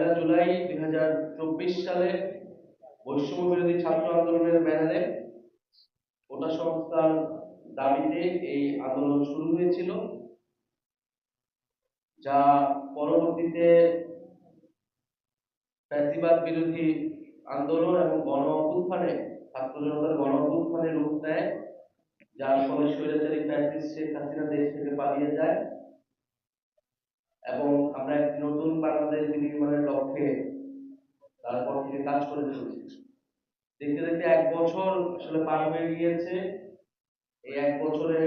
পয়লা জুলাই দুই হাজার চব্বিশ সালে বৈষম্য বিরোধী ছাত্র আন্দোলনের ব্যানারে কোটা সংস্থার দাবিতে এই আন্দোলন শুরু হয়েছিল, যা পরবর্তীতে ফ্যাসিবাদ বিরোধী আন্দোলন এবং গণ অভ্যুত্থানে ছাত্র জনতার গণ অভ্যুত্থানে রূপ নেয়, যার ফলে স্বৈরাচারী ফ্যাসিস্ট শেখ হাসিনা দেশ থেকে পালিয়ে যায়। এবং আমরা বাংলাদেশ বিনির্মাণের লক্ষ্যে তারপর থেকে কাজ করে চলেছি। দেখতে দেখতে এক বছর আসলে পার হয়ে গিয়েছে। এই এক বছরে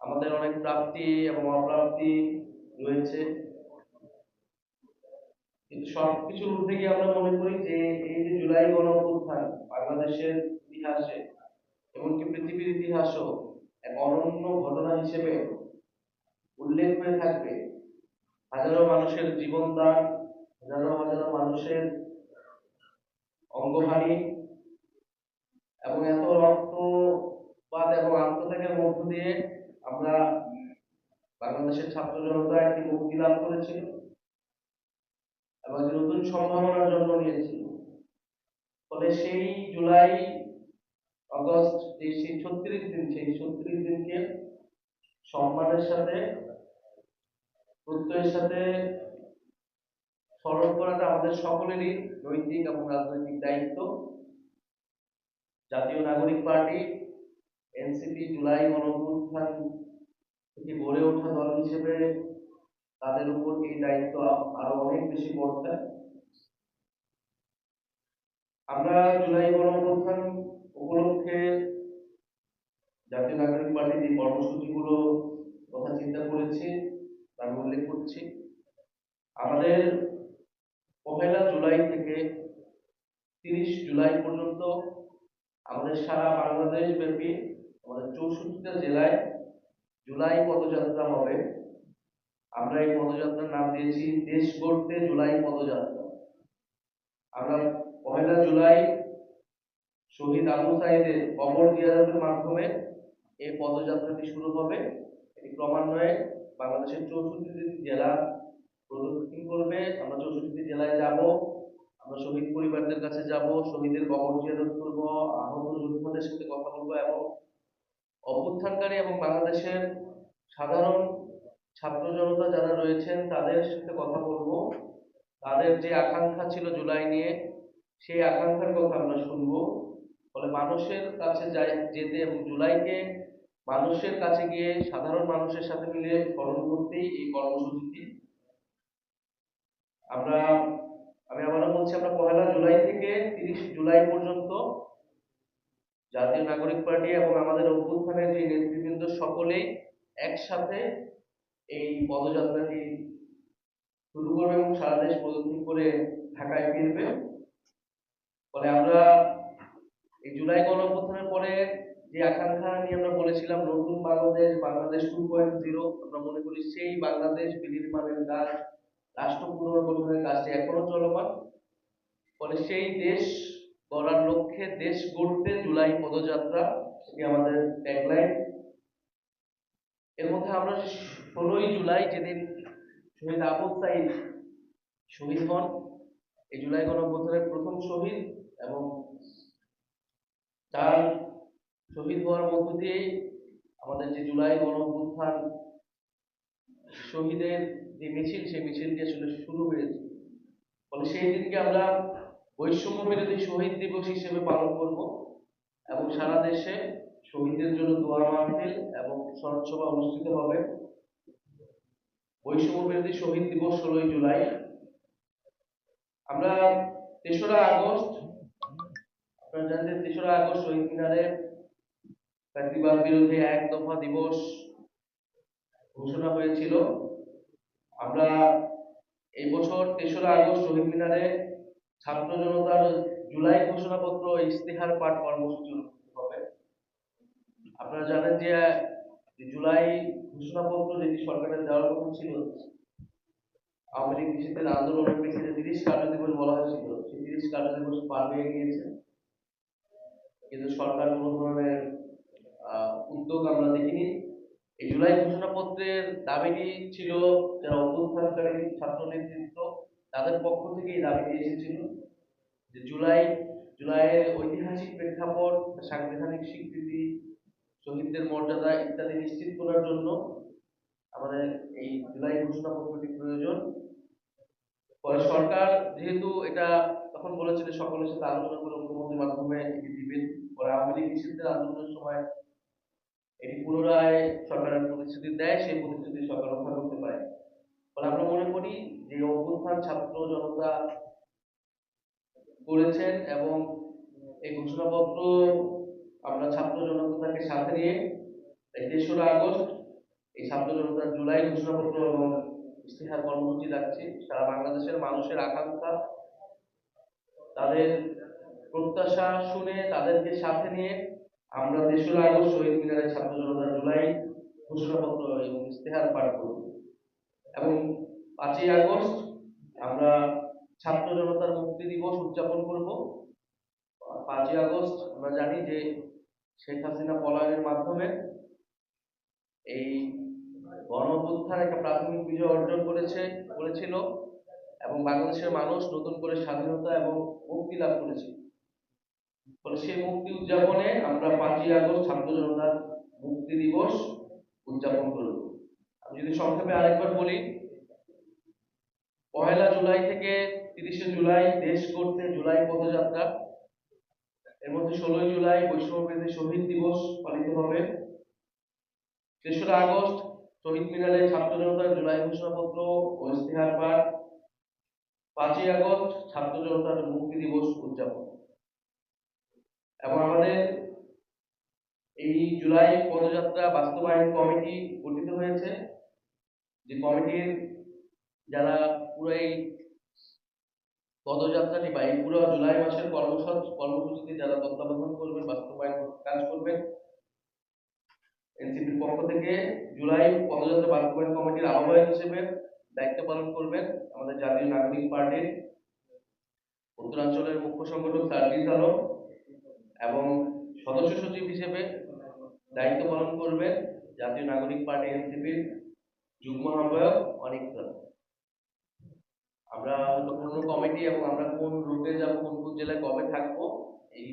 আমাদের অনেক প্রাপ্তি এবং অপ্রাপ্তি রয়েছে। কিন্তু সবকিছুর ঊর্ধ্বে গিয়ে আমরা মনে করি যে, এই যে জুলাই গণ বাংলাদেশের ইতিহাসে, এমনকি পৃথিবীর ইতিহাসও এক অনন্য ঘটনা হিসেবে উল্লেখ হয়ে থাকবে। হাজারো মানুষের জীবন দান হাজারো হাজারো মানুষের অঙ্গহানি এবং এত রক্তপাত এবং আত্মত্যাগের মধ্য দিয়ে আমরা বাংলাদেশের ছাত্র জনতা একটি মুক্তি লাভ করেছিল এবং নতুন সম্ভাবনার জন্ম নিয়েছিল ফলে সেই জুলাই আগস্ট যে সেই ছত্রিশ দিন, সেই ছত্রিশ দিনকে সম্মানের সাথে প্রত্যয়ের সাথে স্মরণ করাটা আমাদের সকলেরই নৈতিক এবং রাজনৈতিক দায়িত্ব। জাতীয় নাগরিক পার্টি, এনসিপি, জুলাই গণঅভ্যুত্থান থেকে গড়ে ওঠা দল হিসেবে তাদের উপর এই দায়িত্ব আরও অনেক বেশি বর্তায় আমরা জুলাই গণঅভ্যুত্থান উপলক্ষে জাতীয় নাগরিক পার্টি যে কর্মসূচিগুলো কথা চিন্তা করেছি তার উল্লেখ করছি আমাদের পহেলা জুলাই থেকে তিরিশ জুলাই পর্যন্ত আমাদের সারা বাংলাদেশ ব্যাপী আমাদের চৌষট্টিটা জেলায় জুলাই পদযাত্রা হবে। আমরা এই পদযাত্রার নাম দিয়েছি, দেশ গড়তে জুলাই পদযাত্রা। আমরা পহেলা জুলাই শহীদ আবু সাইদের কবর জিয়ারতের মাধ্যমে এই পদযাত্রাটি শুরু হবে। এটি ক্রমান্বয়ে বাংলাদেশের চৌষট্টি জেলা প্রদক্ষিণ করবে। আমরা চৌষট্টি জেলায় যাব, আমরা শহীদ পরিবারদের কাছে যাব, শহীদের কবর জিয়ারত করব, আহত যোদ্ধাদের সাথে কথা বলব এবং অভ্যুত্থানকারী এবং বাংলাদেশের সাধারণ ছাত্র জনতা যারা রয়েছেন, তাদের সাথে কথা বলব। তাদের যে আকাঙ্ক্ষা ছিল জুলাই নিয়ে, সেই আকাঙ্ক্ষার কথা আমরা শুনব। ফলে মানুষের কাছে যাই, যেতে এবং জুলাইকে মানুষের কাছে গিয়ে, সাধারণ মানুষের সাথে মিলে স্মরণ করতেই এই কর্মসূচিটি আমরা, আমি আবারও বলছি, আমরা পহেলা জুলাই থেকে তিরিশ জুলাই পর্যন্ত জাতীয় নাগরিক পার্টি এবং আমাদের অভ্যুত্থানের যে নেতৃবৃন্দ সকলেই একসাথে এই পদযাত্রাটি শুরু করবে এবং সারা দেশ প্রদক্ষিণ করে ঢাকায় ফিরবে। ফলে আমরা এই জুলাই গণঅভ্যুত্থানের পরে যে আকাঙ্ক্ষা নিয়ে আমরা বলেছিলাম, নতুন Bangladesh Bangladesh two point zero আমরা মনে করি সেই বাংলাদেশ বিনির্মাণের কাজ, রাষ্ট্র পুনর্গঠনের কাজটি এখনও চলমান। ফলে সেই দেশ গড়ার লক্ষ্যে দেশ গড়তে জুলাই পদযাত্রা এটি আমাদের ট্যাগলাইন এর মধ্যে আমরা ষোলোই জুলাই যেদিন শহীদ আবু সাইদ শহীদ হন, এই জুলাই গণঅভ্যুত্থানের প্রথম শহীদ এবং তার শহীদ হওয়ার মধ্য দিয়েই আমাদের যে জুলাই গণঅভ্যুত্থান, শহীদের যে মিছিল, সেই মিছিলটি আসলে শুরু হয়েছে। ফলে সেই দিনকে আমরা বৈষম্য বিরোধী শহীদ দিবস হিসেবে পালন করব এবং সারা দেশে শহীদদের জন্য দোয়া মাহফিল এবং স্মরণ সভা অনুষ্ঠিত হবে। বৈষম্য বিরোধী শহীদ দিবস ষোলোই জুলাই। আমরা তেসরা আগস্ট, আপনারা জানেন তেসরা আগস্ট শহীদ মিনারে ফ্যাসিবাদ বিরোধী এক দফা দিবস ঘোষণা হয়েছিল। আমরা এই বছর তেসরা আগস্ট শহীদ মিনারে ছাত্র জনতার জুলাই ঘোষণাপত্র ইস্তেহার পাঠ কর্মসূচি অনুষ্ঠিত হবে। আপনারা জানেন যে জুলাই ঘোষণাপত্র যেটি সরকারের দেওয়ার কথা ছিল, আওয়ামী লীগ নিষিদ্ধের আন্দোলনের প্রেক্ষিতে তিরিশ কার্য দিবস বলা হয়েছিল। সেই তিরিশ কার্য দিবস পার হয়ে গিয়েছে। কিন্তু সরকার কোনো ধরনের উদ্যোগ আমরা দেখিনি। এই জুলাই ঘোষণাপত্রের দাবিটি ছিল যারা অভ্যুত্থানকারী ছাত্র নেতৃত্ব তাদের পক্ষ থেকে এই দাবিটি এসেছিল যে জুলাই, জুলাইয়ের ঐতিহাসিক প্রেক্ষাপট, সাংবিধানিক স্বীকৃতি, শহীদদের মর্যাদা ইত্যাদি নিশ্চিত করার জন্য আমাদের এই জুলাই ঘোষণাপত্রটি প্রয়োজন। পরে সরকার যেহেতু এটা তখন বলেছিল সকলের সাথে আলোচনা করে ঐক্যমতের মাধ্যমে এটি দিবেন পরে আওয়ামী লীগ নিষিদ্ধের আন্দোলনের সময় এটি পুনরায় সরকারের প্রতিশ্রুতি দেয়, সেই প্রতিশ্রুতি সরকার রক্ষা করতে পারে। ফলে আমরা মনে করি যে অভ্যুত্থান ছাত্র জনতা করেছেন এবং এই ঘোষণাপত্র আমরা ছাত্র জনতাকে সাথে নিয়ে তেসরা আগস্ট, এই ছাত্র জনতার জুলাই ঘোষণাপত্র এবং ইস্তেহার কর্মসূচি রাখছি। সারা বাংলাদেশের মানুষের আকাঙ্ক্ষা, তাদের প্রত্যাশা শুনে তাদেরকে সাথে নিয়ে আমরা তেসরা আগস্ট শহীদ মিনারে ছাত্র জনতার জুলাই ঘোষণাপত্র এবং ইস্তেহার পাঠ করব। এবং পাঁচই আগস্ট আমরা ছাত্র জনতার মুক্তি দিবস উদযাপন করব। পাঁচই আগস্ট আমরা জানি যে শেখ হাসিনা পলায়নের মাধ্যমে এই গণ অভ্যুত্থান একটা প্রাথমিক বিজয় অর্জন করেছে, করেছিল এবং বাংলাদেশের মানুষ নতুন করে স্বাধীনতা এবং মুক্তি লাভ করেছে। ফলে সেই মুক্তি উদযাপনে আমরা পাঁচই আগস্ট ছাত্র জনতার মুক্তি দিবস উদযাপন করব। আমি যদি সংক্ষেপে আরেকবার বলি, পহেলা জুলাই থেকে তিরিশে জুলাই দেশ করতে জুলাই পদযাত্রা, এর মধ্যে ষোলোই জুলাই বিরোধী শহীদ দিবস পালিত হবে। তেসরা আগস্ট শহীদ মিনারে ছাত্র জনতার জুলাই ঘোষণাপত্র ও ইস্তেহার পাঠ। পাঁচই আগস্ট ছাত্র জনতার মুক্তি দিবস উদযাপন। এবং আমাদের এই জুলাই পদযাত্রা বাস্তবায়ন কমিটি গঠিত হয়েছে। যে কমিটির যারা পুরো এই পদযাত্রাটি বা এই পুরো জুলাই মাসের কর্মসূচি কর্মসূচিতে যারা তত্ত্বাবধান করবেন বাস্তবায়ন কাজ করবেন, এনসিপির পক্ষ থেকে জুলাই পদযাত্রা বাস্তবায়ন কমিটির আহ্বায়ক হিসেবে দায়িত্ব পালন করবেন আমাদের জাতীয় নাগরিক পার্টির উত্তরাঞ্চলের মুখ্য সংগঠক সার্জিস আলম। এবং সদস্য সচিব হিসেবে দায়িত্ব পালন করবেন জাতীয় নাগরিক পার্টি এনসিপির যুগ্ম আহ্বায়ক অনিক আমরা কোন কমিটি এবং আমরা কোন রুটে যাব, কোন কোন জেলায় কবে থাকব, এই